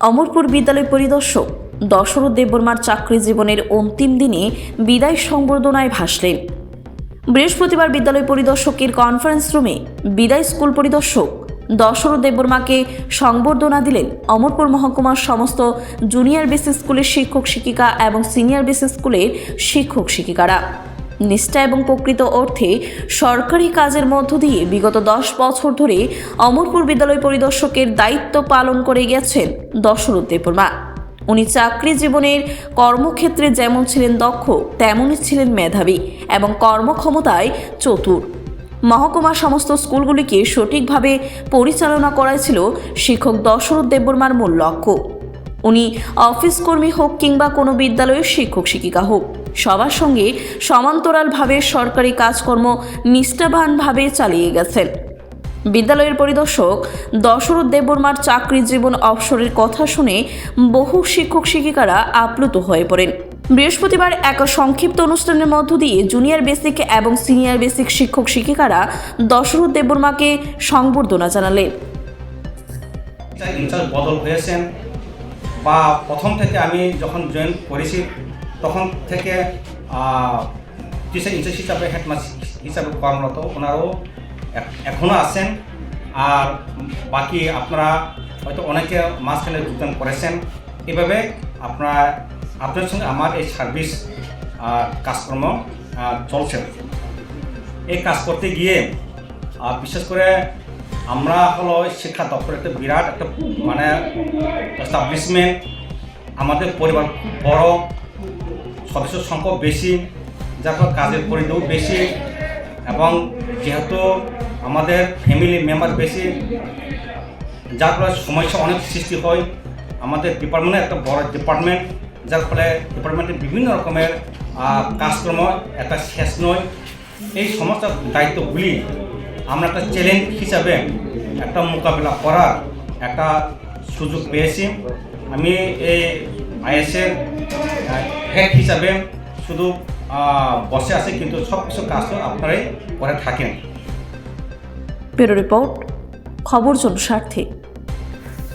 অমরপুর বিদ্যালয় পরিদর্শক দশরথ দেববর্মার চাকরি জীবনের অন্তিম দিনে বিদায় সংবর্ধনায় ভাসলেন। বৃহস্পতিবার বিদ্যালয় পরিদর্শকের কনফারেন্স রুমে বিদায় স্কুল পরিদর্শক দশরথ দেববর্মাকে সংবর্ধনা দিলেন অমরপুর মহকুমার সমস্ত জুনিয়র বেসিক স্কুলের শিক্ষক শিক্ষিকা এবং সিনিয়র বেসিক স্কুলের শিক্ষক শিক্ষিকারা নিষ্ঠা এবং প্রকৃত অর্থে সরকারি কাজের মধ্য দিয়ে বিগত দশ বছর ধরে অমরপুর বিদ্যালয় পরিদর্শকের দায়িত্ব পালন করে গেছেন দশরথ দেববর্মা। উনি চাকরি জীবনের কর্মক্ষেত্রে যেমন ছিলেন দক্ষ, তেমনই ছিলেন মেধাবী এবং কর্মক্ষমতায় চতুর। মহকুমার সমস্ত স্কুলগুলিকে সঠিকভাবে পরিচালনা করাই ছিল শিক্ষক দশরথ দেববর্মার মূল লক্ষ্য। উনি অফিস কর্মী হোক কিংবা কোনো বিদ্যালয়ের শিক্ষক শিক্ষিকা হোক সবার সঙ্গে সমান্তরালভাবে সরকারি কাজকর্ম নিষ্ঠাবানভাবে চালিয়ে গেছেন। বিদ্যালয়ের পরিদর্শক দশরথ দেববর্মার চাকরি জীবন অবসরের কথা শুনে বহু শিক্ষক শিক্ষিকারা আপ্লুত হয়ে পড়েন। বৃহস্পতিবার এক সংক্ষিপ্ত অনুষ্ঠানের মধ্য দিয়ে জুনিয়র বেসিক এবং সিনিয়র বেসিক শিক্ষক শিক্ষিকারা দশরথ দেববর্মাকে সংবর্ধনা জানালেন। বদল হয়েছেন। বা প্রথম থেকে আমি যখন জয়েন করেছি তখন থেকে টিচার ইনচার্জ হিসাবে, হেডমাস্টার হিসাবে কর্মরত। ওনারাও এখনও আছেন। আর বাকি আপনারা হয়তো অনেকে মাঝখানে যোগদান করেছেন। এভাবে আপনার আপনার সঙ্গে আমার এই সার্ভিস কাজকর্ম চলছে। এই কাজ করতে গিয়ে বিশেষ করে আমরা হলো শিক্ষা দপ্তর একটা বিরাট একটা মানে এস্টাবলিশমেন্ট আমাদের পরিবার খুব বড়। সদস্য সংখ্যা বেশি, যার ফলে কাজের পরিধিও বেশি এবং যেহেতু আমাদের ফ্যামিলি মেম্বার বেশি, যার ফলে সমস্যা অনেক সৃষ্টি হয়। আমাদের ডিপার্টমেন্টে একটা বড় ডিপার্টমেন্ট যার ফলে ডিপার্টমেন্টে বিভিন্ন রকমের কাজকর্ম একটা শেষ নয়। এই সমস্ত দায়িত্বগুলি আমরা একটা চ্যালেঞ্জ হিসাবে একটা মোকাবিলা করার একটা সুযোগ পেয়েছি। আমি এই আইএসের হেড হিসাবে শুধু বসে আছে, কিন্তু সব কিছু কাজ আপনারাই করে থাকেন। ব্যুরো রিপোর্ট, খবর জনস্বার্থে।